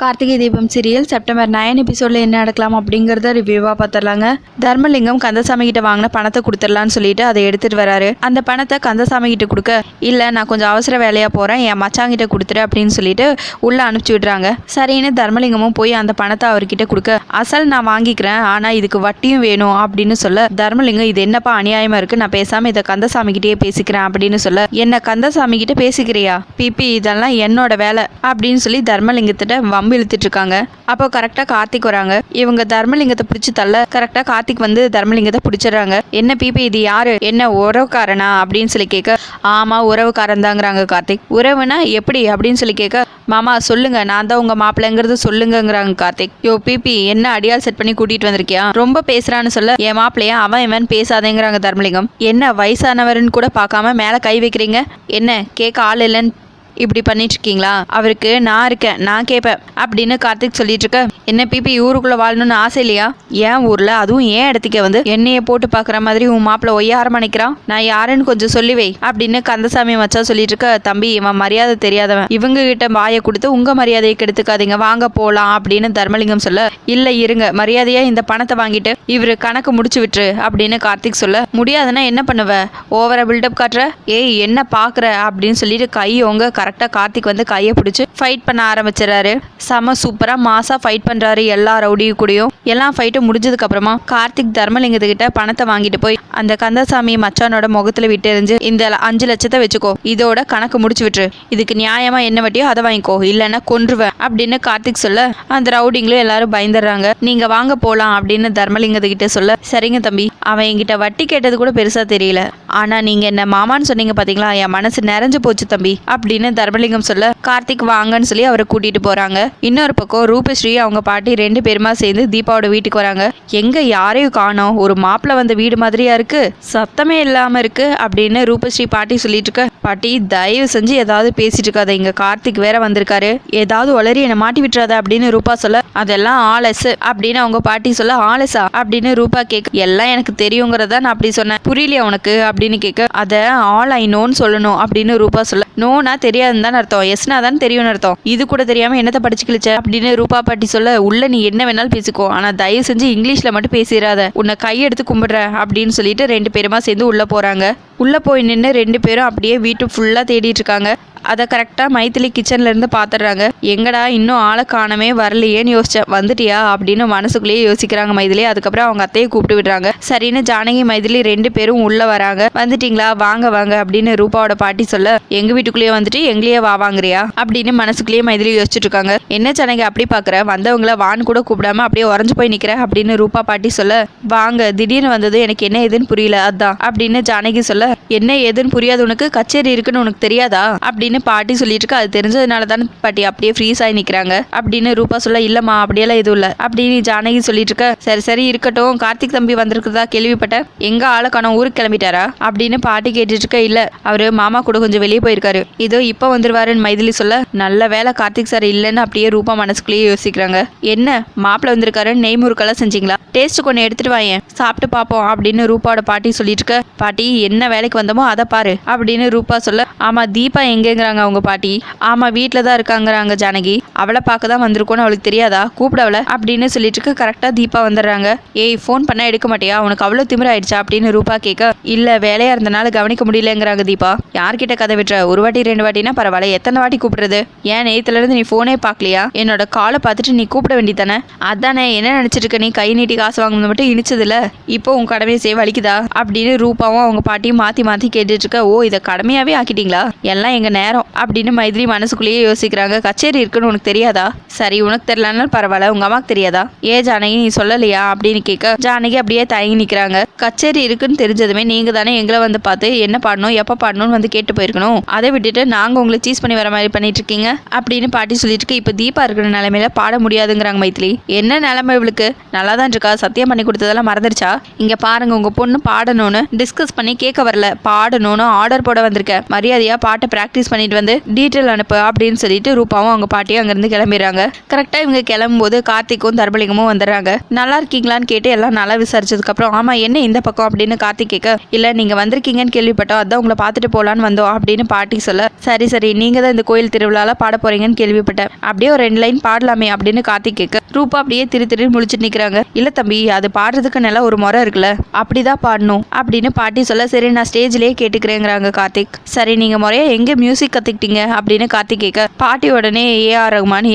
Karthigai Deepam serial September nine எபிசோடில் என்ன நடக்கலாம் அப்படிங்கிறத ரிவ்யூவாக பார்த்துடலாங்க தர்மலிங்கம் கந்தசாமி கிட்ட வாங்கின பணத்தை கொடுத்துடலான்னு சொல்லிட்டு அதை எடுத்துட்டு வராரு. அந்த பணத்தை கந்தசாமி கிட்ட கொடுக்க இல்லை நான் கொஞ்சம் அவசர வேலையாக போகிறேன் என் மச்சாங்கிட்ட கொடுத்துரு அப்படின்னு சொல்லிட்டு உள்ளே அனுப்பிச்சி விடுறாங்க. சரின்னு தர்மலிங்கமும் போய் அந்த பணத்தை அவர்கிட்ட கொடுக்க அசல் நான் வாங்கிக்கிறேன் ஆனால் இதுக்கு வட்டியும் வேணும் அப்படின்னு சொல்ல தர்மலிங்கம் இது என்னப்பா அநியாயமாக இருக்குது நான் பேசாமல் இதை கந்தசாமி கிட்டேயே பேசிக்கிறேன் அப்படின்னு சொல்ல என்ன கந்தசாமி கிட்ட பேசிக்கிறியா? பிபி இதெல்லாம் என்னோட வேலை அப்படின்னு சொல்லி தர்மலிங்கத்திட்ட வம்பு இழுத்துட்டு இருக்காங்க அப்போ கரெக்டாக கார்த்திக் வராங்க. இவங்க தர்மலிங்கத்தை பிடிச்சி தள்ள கரெக்டாக கார்த்திக் வந்து தர்மலிங்கத்தை பிடிச்சிடுறாங்க. என்ன பிபி இது யாரு? என்ன உறவுக்காரனா? அப்படின்னு சொல்லி கேட்க ஆமா உறவுக்காரன் தாங்கிறாங்க கார்த்திக். உறவுனா எப்படி? அப்படின்னு சொல்லி கேட்க மாமா சொல்லுங்க நான் தான் உங்க மாப்பிள்ளைங்கிறது சொல்லுங்கிறாங்க கார்த்திக். யோ பிபி என்ன அடியால் செட் பண்ணி கூட்டிட்டு வந்திருக்கியா? ரொம்ப பேசுறான்னு சொல்ல என் மாப்பிள்ளையா அவன் இவன் பேசாதேங்கிறாங்க தர்மலிங்கம். என்ன வயசானவருன்னு கூட பார்க்காம மேலே கை வைக்கிறீங்க? என்ன கேட்க ஆள் இல்லைன்னு இப்படி பண்ணிட்டு இருக்கீங்களா அவருக்கு நான் இருக்கேன் நான் கேட்பேன் அப்படின்னு கார்த்திக் சொல்லிட்டு இருக்க என்ன பிபி ஊருக்குள்ள வாழணும்னு ஆசை இல்லையா? ஏன் ஊர்ல? அதுவும் ஏன் இடத்துக்கே வந்து? என்னைய போட்டு பார்க்குற மாதிரி உன் மாப்பிள்ள ஒய்யாரம் நினைக்கிறான் நான் யாருன்னு கொஞ்சம் சொல்லி வை அப்படின்னு கந்தசாமி மச்சா சொல்லிட்டு இருக்க தம்பி இவன் மரியாதை தெரியாதவன். இவங்க கிட்ட வாயை கொடுத்து உங்க மரியாதையை கெடுத்துக்காதீங்க வாங்க போலாம் அப்படின்னு தர்மலிங்கம் சொல்ல. இல்ல இருங்க. மரியாதையா இந்த பணத்தை வாங்கிட்டு இவரு கணக்கு முடிச்சு விட்டுரு அப்படின்னு கார்த்திக் சொல்ல. முடியாதுன்னா என்ன பண்ணுவ? ஓவரா பில்டப் காட்டுற? ஏய் என்ன பாக்குற அப்படின்னு சொல்லிட்டு கை உங்க கரெக்டாக கார்த்திக் வந்து கையை பிடிச்சி ஃபைட் பண்ண ஆரம்பிச்சிடறாரு. செம சூப்பராக மாசாக ஃபைட் பண்ணுறாரு எல்லா ரவுடியும் கூடயும். எல்லாம் ஃபைட்டும் முடிஞ்சதுக்கப்புறமா கார்த்திக் தர்மலிங்கத்துக்கிட்ட பணத்தை வாங்கிட்டு போய் அந்த கந்தசாமி மச்சானோட முகத்தில் விட்டு எறிஞ்சு இந்த அஞ்சு லட்சத்தை வச்சுக்கோ இதோட கணக்கு முடிச்சு விட்டுரு. இதுக்கு நியாயமாக என்ன வட்டியோ அதை வாங்கிக்கோ இல்லைன்னா கொன்றுவேன் அப்படின்னு கார்த்திக் சொல்ல அந்த ரவுடிங்களும் எல்லாரும் பயந்துடுறாங்க. நீங்கள் வாங்க போகலாம் அப்படின்னு தர்மலிங்கத்துக்கிட்ட சொல்ல சரிங்க தம்பி. அவன் என்கிட்ட வட்டி கேட்டது கூட பெருசாக தெரியல. ஆனால் நீங்கள் என்ன மாமான்னு சொன்னீங்க பார்த்தீங்களா என் மனசு நிறைஞ்சு போச்சு தம்பி அப்படின்னு தர்மலிங்கம் சொல்ல கார்த்திக் வாங்கன்னு சொல்லி அவரை கூட்டிட்டு போறாங்க. இன்னொரு பக்கம் ரூபஸ்ரீ அவங்க பாட்டி ரெண்டு பேருமா சேர்ந்து தீபாவோட வீட்டுக்கு வராங்க. எங்க யாரையும் காணோம். ஒரு மாப்பிள்ளை வந்த வீடு மாதிரியா இருக்கு. சத்தமே இல்லாம இருக்கு அப்படின்னு ரூபஸ்ரீ பாட்டி சொல்லிட்டு இருக்க. பாட்டி தயவு செஞ்சு ஏதாவது பேசிட்டு இருக்காத. இங்க கார்த்திக் வேற வந்திருக்காரு. ஏதாவது உளறி என்னை மாட்டி விட்டுறாத அப்படின்னு ரூபா சொல்ல அதெல்லாம் ஆலஸ் அப்படின்னு அவங்க பாட்டி சொல்ல ஆலஸா அப்படின்னு ரூபா கேட்க எல்லாம் எனக்கு தெரியுங்கிறத நான் அப்படி சொன்னேன். புரியலையா உனக்கு? அப்படின்னு கேட்க அதை ஆல் ஐ நோன்னு சொல்லணும் அப்படின்னு ரூபா சொல்ல நோனா தெரியாது தெரியாதுன்னு தான் அர்த்தம் எஸ்னா தான் தெரியும்னு அர்த்தம். இது கூட தெரியாம என்னத்தை படிச்சு கிழிச்ச? அப்படின்னு ரூபா பாட்டி சொல்ல உள்ள நீ என்ன வேணாலும் பேசிக்கோ. ஆனா தயவு செஞ்சு இங்கிலீஷ்ல மட்டும் பேசிடாத உன்னை கையெடுத்து கும்பிடுற அப்படின்னு சொல்லிட்டு ரெண்டு பேருமா சேர்ந்து உள்ள போறாங்க. உள்ள போய் நின்று ரெண்டு பேரும் அப்படியே வீட்டு ஃபுல்லா தேடிட்டு இருக்காங்க. அதை கரெக்டாக மைத்திலி கிச்சன்லேருந்து பார்த்துடுறாங்க எங்கடா இன்னும் ஆளை காணமே வரலையேன்னு யோசிச்சேன் வந்துட்டியா அப்படின்னு மனசுக்குள்ளேயே யோசிக்கிறாங்க மைதிலி. அதுக்கப்புறம் அவங்க அத்தையை கூப்பிட்டு விடுறாங்க. சரின்னு ஜானகி மைதிலி ரெண்டு பேரும் உள்ளே வராங்க. வந்துட்டீங்களா? வாங்க வாங்க அப்படின்னு ரூபாவோட பாட்டி சொல்ல எங்கள் வீட்டுக்குள்ளேயே வந்துட்டு எங்களையே வா வாங்குறியா? அப்படின்னு மனசுக்குள்ளேயே மைதிலி யோசிச்சுட்டு இருக்காங்க. என்ன ஜானகி அப்படி பார்க்குற வந்தவங்கள வான் கூட கூப்பிடாம அப்படியே உறைஞ்சு போய் நிற்கிற அப்படின்னு ரூபா பாட்டி சொல்ல வாங்க திடீர்னு வந்தது எனக்கு என்ன ஏதுன்னு புரியல அதான். அப்படின்னு ஜானகி சொல்ல என்ன ஏதுன்னு புரியாது உனக்கு? கச்சேரி இருக்குன்னு உனக்கு தெரியாதா? அப்படின்னு பாட்டி சொல்லிட்டு இருக்கு அது தெரிஞ்சதுனால தானே பாட்டி அப்படியே ஃப்ரீஸ் ஆகி நிக்கிறாங்க. அப்படின்னு ரூபா சொல்ல இல்லம்மா அப்படியெல்லாம் எதுவும் இல்லை. அப்படின்னு ஜானகி சொல்லிட்டு இருக்க சரி சரி இருக்கட்டும். கார்த்திக் தம்பி வந்திருக்கிறதா கேள்விப்பட்டேன். எங்க ஆளை ஊருக்கு கிளம்பிட்டாரா? அப்படின்னு பாட்டி கேட்டுட்டு இருக்க இல்ல. அவரு மாமா கூட கொஞ்சம் வெளியே போயிருக்காரு. இதோ இப்ப வந்துருவாருன்னு மைதிலி சொல்ல நல்ல வேலை கார்த்திக் சார் இல்லைன்னு அப்படியே ரூபா மனசுக்குள்ளேயே யோசிக்கிறாங்க. என்ன? மாப்பிள்ள வந்திருக்காரு நெய் முறுக்கெல்லாம் செஞ்சீங்களா? டேஸ்ட் கொஞ்சம் எடுத்துட்டு வாயேன். சாப்பிட்டு பார்ப்போம் அப்படின்னு ரூபாவோட பாட்டி சொல்லிட்டு இருக்க பாட்டி என்ன வேலைக்கு வந்தோமோ அதை பாரு. அப்படின்னு ரூபா சொல்ல ஆமா தீபா எங்கேங்கிறாங்க அவங்க பாட்டி. ஆமா வீட்டில் தான் இருக்காங்கிறாங்க ஜானகி. அவளை பார்க்க தான் வந்திருக்கோன்னு அவளுக்கு தெரியாதா? கூப்பிட அப்படின்னு சொல்லிட்டு இருக்க. கரெக்டாக தீபா வந்துடுறாங்க. ஏய் ஃபோன் பண்ணா எடுக்க மாட்டியா? உனக்கு அவ்வளோ திமிராயிடுச்சா அப்படின்னு ரூபா கேட்க இல்ல வேலையா இருந்தனால கவனிக்க முடியலங்கிறாங்க தீபா. யார்கிட்ட கதை விட்டுற? ஒரு வாட்டி ரெண்டு வாட்டினா பரவாயில்ல. எத்தனை வாட்டி கூப்பிடுறது? ஏன் நேத்துல இருந்து நீ ஃபோனே பார்க்கலையா? என்னோட காலை பார்த்துட்டு நீ கூப்பிட வேண்டியதானே அதானே. என்ன நினச்சிருக்க நீ கை நீட்டி காசு வாங்கணும் மட்டும் இனிச்சதில்ல இப்போ உன் கடமையை செய்ய வலிக்குதா அப்படின்னு ரூபாவும் அவங்க பாட்டியும் மாத்தி மாத்தி கேட்டுட்டு இருக்க ஓ இதை கடமையாவே ஆக்கிட்டீங்களா? எல்லாம் எங்க நேரம் அப்படின்னு மைதிலி மனசுக்குள்ளேயே யோசிக்கிறாங்க. கச்சேரி இருக்குன்னு உனக்கு தெரியாதா? சரி உனக்கு தெரியலனாலும் பரவாயில்ல. உங்க அம்மாக்கு தெரியாதா? ஏ ஜானகி நீ சொல்லலையா? அப்படின்னு கேட்க ஜானகி அப்படியே தயங்கி நிக்கிறாங்க. கச்சேரி இருக்குன்னு தெரிஞ்சதுமே நீங்க தானே எங்களை வந்து பார்த்து என்ன பாடணும் எப்ப பாடணும்னு வந்து கேட்டு போயிருக்கணும். அதை விட்டுட்டு நாங்க உங்களை சீஸ் பண்ணி வர மாதிரி பண்ணிட்டு இருக்கீங்க அப்படின்னு பாட்டி சொல்லிட்டு இருக்கு. இப்ப தீபா இருக்கிற நிலைமையில பாட முடியாதுங்கிறாங்க மைத்திலி என்ன நிலைமை இவளுக்கு? நல்லா தான் இருக்கா? சத்தியம் பண்ணி கொடுத்ததெல்லாம் மறந்துருச்சா? இங்க பாருங்க உங்க பொண்ணு பாடணும்னு டிஸ்கஸ் பண்ணி கேட்க வரல. பாடணும்னு ஆர்டர் போட வந்திருக்க மரியாதையா பாட்டை பிராக்டிஸ் பண்ணிட்டு வந்து டீட்டெயில் அனுப்பு அப்படின்னு சொல்லிட்டு ரூபாவும் அவங்க பாட்டியும் அங்கேருந்து கிளம்பிடுறாங்க. கரெக்டாக இவங்க கிளம்பும்போது கார்த்திக்கும் தர்மலிங்கமும் வந்துடுறாங்க. நல்லா இருக்கீங்களான்னு கேட்டு எல்லாம் நல்லா விசாரிச்சதுக்கப்புறம் ஆமாம் என்ன இந்த பக்கம்? அப்படின்னு கார்த்திக் கேட்க இல்லை நீங்கள் வந்திருக்கீங்கன்னு கேள்விப்பட்டோம். அதான் உங்களை பார்த்துட்டு போகலான்னு வந்தோம் அப்படின்னு பாட்டி சொல்ல சரி சரி நீங்கள் தான் இந்த கோயில் திருவிழாவில் பாட போறீங்கன்னு கேள்விப்பட்டேன். அப்படியே ஒரு ரெண்டு லைன் பாடலாமே அப்படின்னு கார்த்திக் கேட்க ரூபா அப்படியே திரு திரு முழிச்சிட்டு நிற்கிறாங்க இல்லை தம்பி அது பாடுறதுக்கு நல்லா ஒரு முறை இருக்குல்ல அப்படிதான் பாடணும் அப்படின்னு பாட்டி சொல்ல சரி நான் ஸ்டேஜ்லேயே கேட்டுக்கிறேங்கிறாங்க கார்த்திக். சரி நீங்கள் முறையா எங்கே மியூசிக் கற்றுக்கிட்டீங்க அப்படின்னு கார்த்திக் கேட்க பாட்டி உடனே ஏஆர் ரகுமான்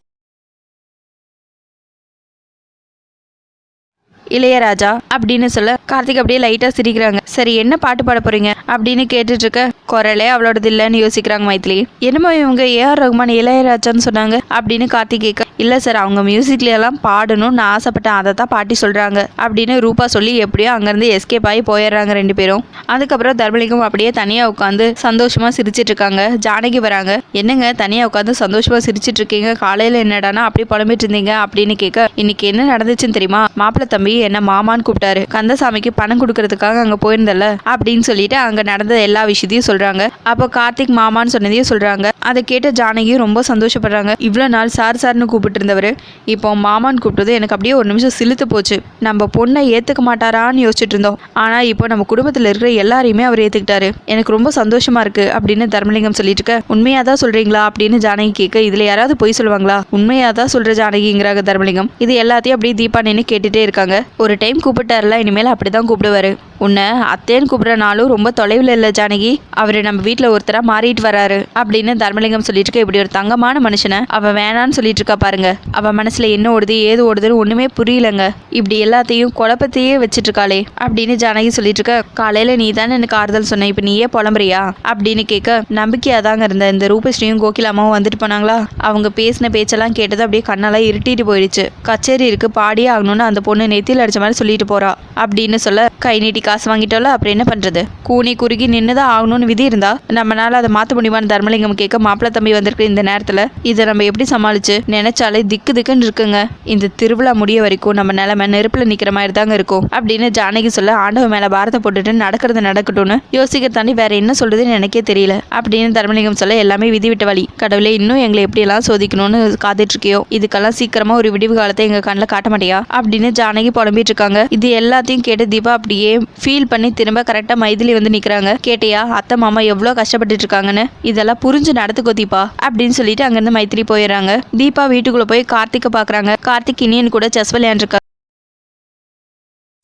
இளையராஜா அப்படின்னு சொல்ல கார்த்திக் அப்படியே லைட்டாக சிரிக்கிறாங்க. சரி என்ன பாட்டு பாட போறீங்க? அப்படின்னு கேட்டுட்டு இருக்க குரலே அவளோடது இல்லைன்னு யோசிக்கிறாங்க மைத்திலி. என்னமோ இவங்க ஏஆர் ரகுமான் இளையராஜான்னு சொன்னாங்க அப்படின்னு கார்த்திக் கேட்க இல்லை சார் அவங்க மியூசிக்லலாம் பாடணும்னு ஆசைப்பட்டேன். அதை தான் பாட்டி சொல்கிறாங்க அப்படின்னு ரூபா சொல்லி எப்படியோ அங்கேருந்து எஸ்கேப் ஆகி போயிடுறாங்க ரெண்டு பேரும். அதுக்கப்புறம் தர்மலிங்கம் அப்படியே தனியாக உட்காந்து சந்தோஷமாக சிரிச்சிட்டு இருக்காங்க. ஜானகி வராங்க. என்னங்க தனியாக உட்காந்து சந்தோஷமாக சிரிச்சிட்டு இருக்கீங்க? காலையில் என்னடானா அப்படி புலம்பிட்டு இருந்தீங்க? அப்படின்னு கேட்க இன்னைக்கு என்ன நடந்துச்சுன்னு தெரியுமா? மாப்பிள்ளை தம்பி என்ன மாமான்னு கூப்பிட்டாரு. கந்தசாமிக்கு பணம் கொடுக்கறதுக்காக அங்கே போயிருந்தல அப்படின்னு சொல்லிட்டு அங்கே நடந்த எல்லா விஷயத்தையும் சொல்கிறாங்க அப்போ கார்த்திக் மாமான்னு சொன்னதையும் சொல்கிறாங்க அதை கேட்ட ஜானகியும் ரொம்ப சந்தோஷப்படுறாங்க. இவ்வளோ நாள் சார் சார்னு கூப்பிட்டு இருந்தவர் இப்போ மாமான்னு கூப்பிட்டது எனக்கு அப்படியே ஒரு நிமிஷம் சிலுத்து போச்சு. நம்ம பொண்ணை ஏற்றுக்க மாட்டாரான்னு யோசிச்சுட்டு இருந்தோம் ஆனால் இப்போ நம்ம குடும்பத்தில் இருக்கிற எல்லாரையுமே அவர் ஏற்றுக்கிட்டாரு எனக்கு ரொம்ப சந்தோஷமாக இருக்கு அப்படின்னு தர்மலிங்கம் சொல்லிட்டு இருக்க உண்மையாக தான் சொல்கிறீங்களா அப்படின்னு ஜானகி கேட்க இதில் யாராவது பொய் சொல்லுவாங்களா? உண்மையாக தான் சொல்கிற ஜானகிங்கிறாங்க தர்மலிங்கம். இது எல்லாத்தையும் அப்படியே தீபா நின்று இருக்காங்க. ஒரு டைம் கூப்பிட்டாருல இனிமேல் அப்படி தான் கூப்பிடுவாரு. உன்னை அத்தேன்னு கூப்பிட்றனாலும் ரொம்ப தொலைவில் இல்லை ஜானகி. அவர் நம்ம வீட்டில் ஒருத்தராக மாறிட்டு வராரு. அப்படின்னு தர்மலிங்கம் சொல்லிட்டு இருக்க இப்படி ஒரு தங்கமான மனுஷனை அவன் வேணான்னு சொல்லிட்டு இருக்கா பாருங்க. அவன் மனசுல என்ன ஓடுது ஏது ஓடுதுன்னு ஒண்ணுமே புரியலங்க. இப்படி எல்லாத்தையும் குழப்பத்தையே வச்சிட்டு இருக்காளே அப்படின்னு ஜானகி சொல்லிட்டு இருக்க காலையில நீ தானே எனக்கு ஆறுதல் சொன்ன இப்போ நீயே புலம்புறியா? அப்படின்னு கேட்க நம்பிக்கையா தாங்க இருந்த இந்த ரூபஸ்ரீயும் கோகிலாமாவும் வந்துட்டு போனாங்களா? அவங்க பேசின பேச்செல்லாம் கேட்டது அப்படியே கண்ணெல்லாம் இருட்டிட்டு போயிடுச்சு. கச்சேரி இருக்கு பாடியே ஆகணும்னு அந்த பொண்ணு நெத்தியில் அடிச்ச மாதிரி சொல்லிட்டு போறா. அப்படின்னு சொல்ல கை நீட்டி காசு வாங்கிட்டோல அப்புறம் என்ன பண்றது? கூனி குறுகி நின்றுதான் ஆகணும்னு விதி இருந்தா நம்மளால அதை மாற்ற முடியுமான்னு தர்மலிங்கம் கேட்க மாப்பிள்ளை தம்பி வந்திருக்க இந்த நேரத்தில். இதை நம்ம எப்படி சமாளிச்சு நினைச்சாலே திக்கு திக்குன்னு இருக்குங்க. இந்த திருவிழா முடிய வரைக்கும் நம்ம நிலைமை நெருப்புல நிக்கிற மாதிரி தாங்க இருக்கும். அப்படின்னு ஜானகி சொல்ல ஆண்டவன் மேல பாரத்தை போட்டுட்டு நடக்கிறது நடக்கட்டும்னு யோசிக்க தாண்டி வேற என்ன சொல்றதுன்னு எனக்கே தெரியல. அப்படின்னு தர்மலிங்கம் சொல்ல எல்லாமே விதி விட்ட வழி. கடவுளே இன்னும் எங்களை எப்படியெல்லாம் சோதிக்கணும்னு காத்துட்டு இருக்கியோ இதுக்கெல்லாம் சீக்கிரமா ஒரு விடிவு காலத்தை எங்க கண்ணில் காட்ட மாட்டியா? அப்படின்னு ஜானகி புலம்பிட்டு இருக்காங்க இது எல்லாத்தையும் கேட்டு தீபா அப்படியே ஃபீல் பண்ணி திரும்ப கரெக்டா மைதிலி வந்து நிக்கிறாங்க. கேட்டியா அத்தை மாமா எவ்வளோ கஷ்டப்பட்டுட்டு இருக்காங்கன்னு இதெல்லாம் புரிஞ்சு நடத்துக்கோ தீபா. அப்படின்னு சொல்லிட்டு அங்கிருந்து மைத்திரி போயிடுறாங்க. தீபா வீட்டுக்குள்ள போய் கார்த்திகை பாக்குறாங்க. கார்த்திக் இனியன் கூட செஸ் விளையாண்டுருக்காங்க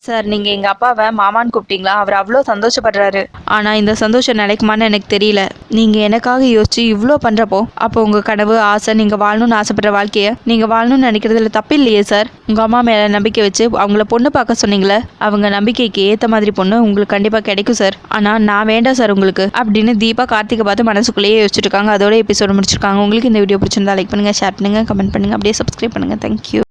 சார் நீங்கள் எங்கள் அப்பாவை மாமான்னு கூப்பிட்டீங்களா? அவர் அவ்வளோ சந்தோஷப்படுறாரு. ஆனால் இந்த சந்தோஷம் நிலைக்குமான்னு எனக்கு தெரியல. நீங்கள் எனக்காக யோசிச்சு இவ்வளோ பண்ணுறப்போ அப்போ உங்கள் கனவு ஆசை நீங்கள் வாழணும்னு ஆசைப்படுற வாழ்க்கையை நீங்கள் வாழணும்னு நினைக்கிறதுல தப்பு இல்லையே சார்? உங்கள் அம்மா மேலே நம்பிக்கை வச்சு அவங்கள பொண்ணு பார்க்க சொன்னீங்களே? அவங்க நம்பிக்கைக்கு ஏற்ற மாதிரி பொண்ணு உங்களுக்கு கண்டிப்பாக கிடைக்கும் சார். ஆனால் நான் வேண்டாம் சார் உங்களுக்கு. அப்படின்னு தீபா கார்த்திகை பார்த்து மனசுக்குள்ளேயே யோசிச்சிருக்காங்க அதோட எபிசோடு முடிச்சிருக்காங்க. உங்களுக்கு இந்த வீடியோ பிடிச்சிருந்தா லைக் பண்ணுங்கள் ஷேர் பண்ணுங்கள் கமெண்ட் பண்ணுங்கள் அப்படியே சப்ஸ்கிரைப் பண்ணுங்கள் தேங்க்யூ